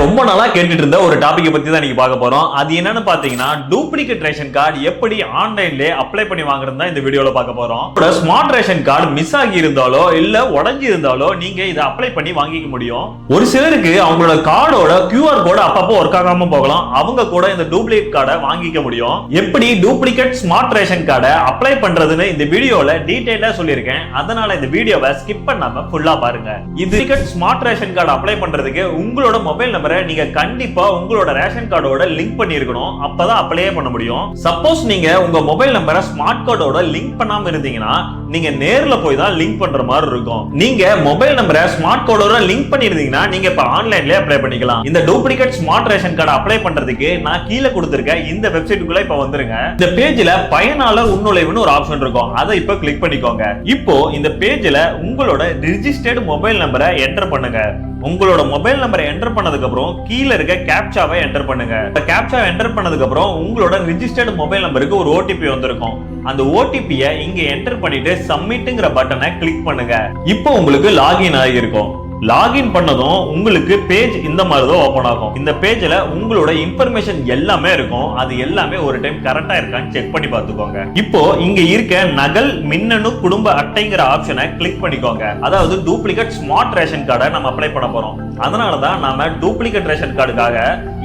ரொம்ப நாளா கேட்டுட்டு இருந்த ஒரு டாபிக் பத்தி தான் நீங்க பார்க்க போறோம். அது என்னன்னு பாத்தீங்கன்னா டூப்ளிகேட் ரேஷன் கார்டு எப்படி ஆன்லைன்ல அப்ளை பண்ணி வாங்குறது இந்த வீடியோல பார்க்க போறோம். ஸ்மார்ட் ரேஷன் கார்டு மிஸ் ஆகி இருந்தாலோ இல்ல உடஞ்சி இருந்தாலோ நீங்க இதை அப்ளை பண்ணி வாங்கிக்க முடியும். ஒரு சிலருக்கு அவங்களோட கார்டோட கியூஆர் கோடு அப்பப்போ ஒர்க் ஆகாம போகலாம். அவங்க கூட இந்த டூப்ளிகேட் கார்டை வாங்கிக்க முடியும். எப்படி டூப்ளிகேட் ஸ்மார்ட் ரேஷன் கார்டை அப்ளை பண்றதுன்னு இந்த வீடியோல டீடைலா சொல்லியிருக்கேன். அதனால இந்த வீடியோவை ஸ்கிப் பண்ணாம ஃபுல்லா பாருங்க. இது ஸ்மார்ட் ரேஷன் கார்டு அப்ளை பண்றதுக்கு உங்களோட மொபைல் நம்பர் நீங்க கண்டிப்பா உங்களோட ரேஷன் கார்டோட லிங்க் பண்ணிருக்கணும் அப்பதான் அப்ளையே பண்ண முடியும். சப்போஸ் நீங்க உங்க மொபைல் நம்பரை ஸ்மார்ட் கார்டோட லிங்க் பண்ணாம இருந்தீங்கன்னா நீங்க நேர்ல போய் தான் லிங்க் பண்ற மாதிரி இருக்கும். நீங்க மொபைல் நம்பரை ஸ்மார்ட் கார்டோட லிங்க் பண்ணிருந்தீங்கன்னா நீங்க இப்ப ஆன்லைன்ல அப்ளை பண்ணிக்கலாம். இந்த duplicate smart ration card apply பண்றதுக்கு நான் கீழே கொடுத்திருக்க இந்த வெப்சைட்டுக்குள்ள இப்ப வந்துருங்க. இந்த பேஜ்ல பயனாளர் உள்நுழைவுன்னு ஒரு ஆப்ஷன் இருக்கும். அதை இப்ப கிளிக் பண்ணிக்கோங்க. இப்போ இந்த பேஜ்ல உங்களோட ரிஜிஸ்டர்டு மொபைல் நம்பரை என்டர் பண்ணுங்க. உங்களோட மொபைல் நம்பரை என்டர் பண்ணதுக்கு அப்புறம் கீழே இருக்க கேப்சாவை என்டர் பண்ணுங்க. இந்த கேப்சாவை என்டர் பண்ணதுக்கு அப்புறம் உங்களோட ரிஜிஸ்டர்டு மொபைல் நம்பருக்கு ஒரு ஓடிபி வந்திருக்கும். அந்த ஓடிபியை இங்கே என்டர் பண்ணிட்டு சப்மிட்டுங்கிற பட்டனை கிளிக் பண்ணுங்க. இப்போ உங்களுக்கு லாகின் ஆகியிருக்கும். லாகின் பண்ணதும் உங்களுக்கு பேஜ் இந்த மாதிரி தான் ஓப்பன் ஆகும். இந்த பேஜ்ல உங்களோட இன்ஃபர்மேஷன் எல்லாமே இருக்கும். அது எல்லாமே ஒரு டைம் கரெக்டா இருக்கான்னு செக் பண்ணி பார்த்துக்கோங்க. இப்போ இங்க இருக்க நகல் மின்னணு குடும்ப அட்டைங்கிற ஆப்ஷனை கிளிக் பண்ணிக்கோங்க. அதாவது டூப்ளிகேட் ஸ்மார்ட் ரேஷன் கார்டை நம்ம அப்ளை பண்ண போறோம். அதனால தான் நாம டூப்ளிகேட் ரேஷன் கார்டுக்காக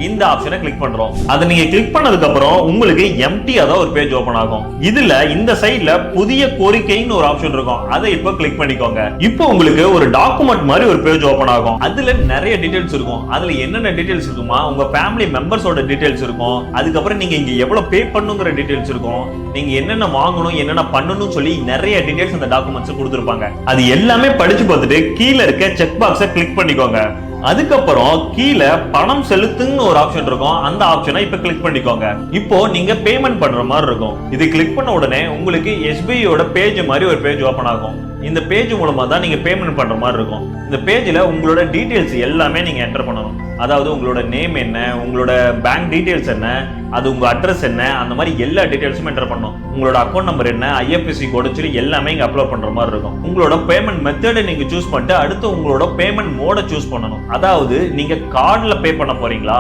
இந்த ஆப்ஷனை கிளிக் பண்றோம். அதை நீங்க கிளிக் பண்ணதுக்கு அப்புறம் உங்களுக்கு எம்டியா தான் ஒரு பேஜ் ஓபன் ஆகும். இதுல இந்த சைட்ல புதிய கோரிக்கைன்னு ஒரு ஆப்ஷன் இருக்கும். அதை இப்போ கிளிக் பண்ணிக்கோங்க. இப்போ உங்களுக்கு ஒரு டாக்குமெண்ட் மாதிரி ஒரு பேஜ் ஓப்பன் ஆகும். அதுல நிறைய டீடைல்ஸ் இருக்கும். அதுல என்னென்ன டீடைல்ஸ் இருக்குமா? உங்க ஃபேமிலி மெம்பர்ஸோட டீடைல்ஸ் இருக்கும். அதுக்கப்புறம் நீங்க இங்க எவ்வளவு பே பண்ணுங்கிற டீடைல்ஸ் இருக்கும். நீங்க என்னென்ன வாங்கணும் என்னென்ன பண்ணணும் சொல்லி நிறைய டீடைல்ஸ் அந்த டாக்குமெண்ட்ஸ் கொடுத்துருப்பாங்க. அது எல்லாமே படிச்சு பார்த்துட்டு கீழே இருக்க செக் பாக்ஸை கிளிக் பண்ணிக்கோங்க. அதுக்கப்புறம் கீழே பணம் செலுத்துன்னு ஒரு ஆப்ஷன் இருக்கும். அந்த ஆப்ஷனை இப்ப கிளிக் பண்ணிக்கோங்க. இப்போ நீங்க பேமெண்ட் பண்ற மாதிரி இருக்கும். இது கிளிக் பண்ண உடனே உங்களுக்கு எஸ்பிஐயோட பேஜ் மாதிரி ஒரு பேஜ் ஓபன் ஆகும். இந்த பேஜ் மூலமாக தான் நீங்கள் பேமெண்ட் பண்ணுற மாதிரி இருக்கும். இந்த பேஜில் உங்களோட டீட்டெயில்ஸ் எல்லாமே நீங்கள் என்டர் பண்ணணும். அதாவது உங்களோட நேம் என்ன உங்களோட பேங்க் டீட்டெயில்ஸ் என்ன அது உங்கள் அட்ரஸ் என்ன அந்த மாதிரி எல்லா டீட்டெயில்ஸும் என்டர் பண்ணணும். உங்களோட அக்கௌண்ட் நம்பர் என்ன ஐஎஃப்எஸ்சி கோடு சொல்லி எல்லாமே இங்கே அப்லோட் பண்ணுற மாதிரி இருக்கும். உங்களோட பேமெண்ட் மெத்தடை நீங்கள் சூஸ் பண்ணிட்டு அடுத்து உங்களோட பேமெண்ட் மோடை சூஸ் பண்ணணும். அதாவது நீங்கள் கார்டில் பே பண்ண போகிறீங்களா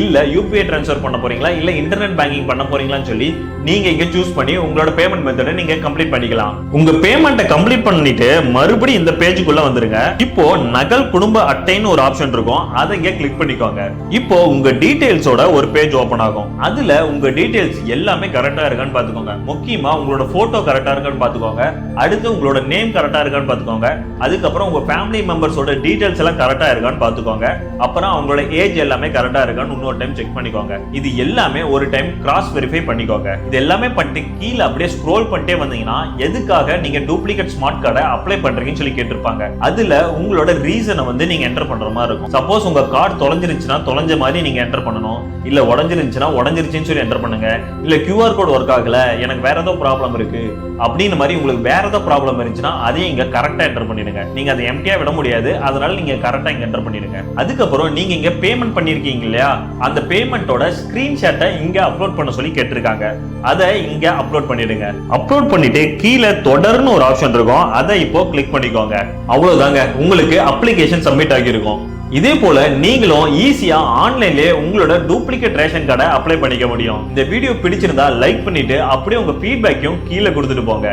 இல்ல யூபிஐ ட்ரான்ஸ்ஃபர் பண்ண போறீங்களா? இல்ல இன்டர்நெட் பேங்கிங் பண்ண போறீங்களான்னு சொல்லி நீங்க இங்க சூஸ் பண்ணி உங்களோட பேமெண்ட் மெத்தடை நீங்க கம்ப்ளீட் பண்ணிக்கலாம். உங்க பேமெண்ட்டை கம்ப்ளீட் பண்ணிட்டு மறுபடியும் இந்த பேஜுக்குள்ள வந்துருங்க. இப்போ நகல் குடும்ப அட்டைன்னு ஒரு ஆப்ஷன் இருக்கும். அதை இங்க கிளிக் பண்ணிக்கோங்க. இப்போ உங்க டீடைல்ஸோட ஒரு பேஜ் ஓபன் ஆகும். அதுல உங்க டீடைல்ஸ் எல்லாமே கரெக்டா இருக்கான்னு பாத்துக்கோங்க முக்கியமா உங்களோட போட்டோ கரெக்டா இருக்கான்னு பாத்துக்கோங்க அடுத்து உங்களோட நேம் கரெக்டா இருக்கான்னு பாத்துக்கோங்க அதுக்கப்புறம் உங்க ஃபேமிலி மெம்பர்ஸோட டீடைல்ஸ் எல்லாம் கரெக்டா இருக்கான்னு பாத்துக்கோங்க அப்புறம் அவங்களோட ஏஜ் எல்லாமே கரெக்டா இருக்கான்னு இன்னொரு டைம் செக் பண்ணிக்கோங்க. இது எல்லாமே ஒரு டைம் கிராஸ் வெரிஃபை பண்ணிக்கோங்க. இது எல்லாமே பண்ணிட்டு கீழே அப்படியே ஸ்க்ரோல் பண்ணிட்டே வந்தீங்கன்னா எதுக்காக நீங்க டூப்ளிகேட் ஸ்மார்ட் கார்டை அப்ளை பண்றீங்கன்னு சொல்லி கேட்டிருப்பாங்க. அதுல உங்களோட ரீசனை வந்து நீங்க என்டர் பண்ற மாதிரி இருக்கும். சப்போஸ் உங்க கார்டு தொலைஞ்சிருச்சுன்னா தொலைஞ்ச மாதிரி நீங்க என்டர் பண்ணணும். இல்ல உடஞ்சிருந்துச்சுன்னா உடஞ்சிருச்சுன்னு சொல்லி என்டர் பண்ணுங்க. இல்ல கியூஆர் கோட் ஒர்க் ஆகல எனக்கு வேற ஏதோ ப்ராப்ளம் இருக்கு அப்படின்னு மாதிரி உங்களுக்கு வேற ஏதோ ப்ராப்ளம் இருந்துச்சுன்னா அதையும் இங்க கரெக்டா என்டர் பண்ணிடுங்க. நீங்க அதை எம்டியா விட முடியாது. அதனால நீங்க கரெக்டா இங்க என்டர் பண்ணிடுங்க. அதுக்கப்புறம் நீங்க இங்க பேமெண்ட் பண்ணிருக்கீங்க இல்லையா? அந்த பேமெண்ட்டோட ஸ்கிரீன்ஷாட்டை இங்க அப்லோட் பண்ண சொல்லி கேட்டிருக்காங்க. அதை இங்க அப்லோட் பண்ணிடுங்க. அப்லோட் பண்ணிட்டு கீழே தொடர்னு ஒரு ஆப்ஷன் இருக்கும். அதை இப்போ கிளிக் பண்ணிக்கோங்க. அவ்வளவுதாங்க. உங்களுக்கு அப்ளிகேஷன் சப்மிட் ஆகியிருக்கும். இதே போல நீங்களும் ஈஸியா ஆன்லைன்லயே உங்களோட டூப்ளிகேட் ரேஷன் கார்டை அப்ளை பண்ணிக்க முடியும். இந்த வீடியோ பிடிச்சிருந்தா லைக் பண்ணிட்டு அப்படியே உங்க ஃபீட்பேக்கையும் கீழே கொடுத்துட்டு போங்க.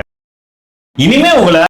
இனிமே உங்களை